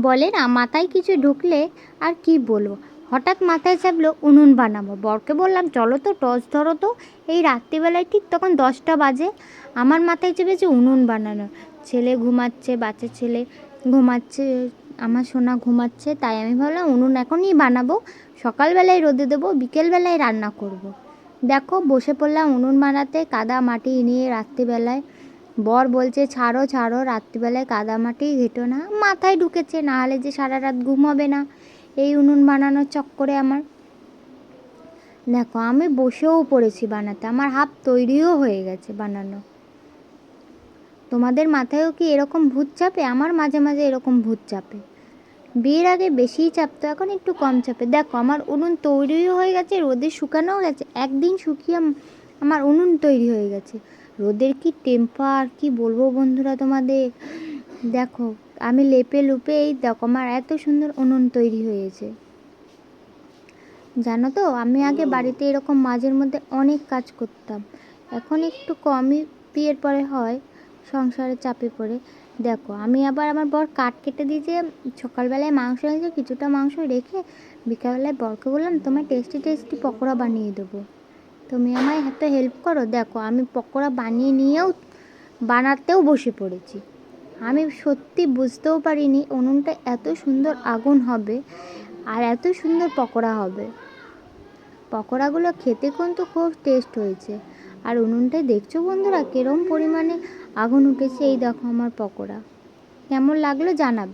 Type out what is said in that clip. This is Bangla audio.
বলে না মাথায় কিছু ঢুকলে আর কি বলব? হঠাৎ মাথায় চাপলো, উনুন বানাবো। বরকে বললাম, চলো তো, টর্চ ধরো তো। এই রাত্রিবেলায় ঠিক তখন দশটা বাজে। আমার মাথায় চেপেছে উনুন বানানো। ছেলে ঘুমাচ্ছে, বাচ্চা ছেলে ঘুমাচ্ছে, আমার সোনা ঘুমাচ্ছে, তাই আমি ভাবলাম, উনুন এখনই বানাবো, সকালবেলায় রোদে দেবো, বিকেলবেলায় রান্না করব। দেখো, বসে পড়লাম উনুন বানাতে, কাদা মাটি নিয়ে রাত্রিবেলায় বর বলছে, ছাড়ো ছাড়ো, রাত্রিবেলায় কাদা মাটি ঘেটো না, মাথায় ঢুকেছে না হলে যে সারা রাত ঘুম হবে না। এই উনুন বানানোর চক্করে আমার। দেখো, আমি বসেও পড়েছি বানাতে, আমার হাত তৈরিও হয়ে গেছে বানানো। তোমাদের মাথায়ও কি এরকম ভূত চাপে? আমার মাঝে মাঝে এরকম ভূত চাপে। বিয়ের আগে বেশিই চাপতো, এখন একটু কম চাপে। দেখো, আমার উনুন তৈরিও হয়ে গেছে, রোদে শুকানোও গেছে, একদিন শুকিয়ে আমার উনুন তৈরি হয়ে গেছে। রোদের কি টেম্পার কি বলব বন্ধুরা তোমাদের? দেখো আমি লেপে লুপে এই দেখো আমার এত সুন্দর উনুন তৈরি হয়েছে। জানো তো আমি আগে বাড়িতে এরকম মাঝের মধ্যে অনেক কাজ করতাম। এখন একটু কমই বিয়ের পরে হয় সংসারে চাপে পড়ে। দেখো আমি আবার আমার বর কাঠ কেটে দিয়েছে সকালবেলায় মাংস এনেছে কিছুটা মাংস রেখে বিকালবেলায় বরকে বললাম তোমার টেস্টি টেস্টি পকোড়া বানিয়ে দেবো। তুমি আমায় এত হেল্প করো। দেখো, আমি পকোড়া বানিয়ে নিয়েও বানাতেও বসে পড়েছি। আমি সত্যি বুঝতেও পারিনি উনুনটা এত সুন্দর আগুন হবে আর এত সুন্দর পকোড়া হবে। পকোড়াগুলো খেতে কিন্তু খুব টেস্ট হয়েছে। আর উনুনটায় দেখছ বন্ধুরা, কিরম পরিমাণে আগুন উঠেছে? এই দেখো আমার পকোড়া। কেমন লাগল জানাবে।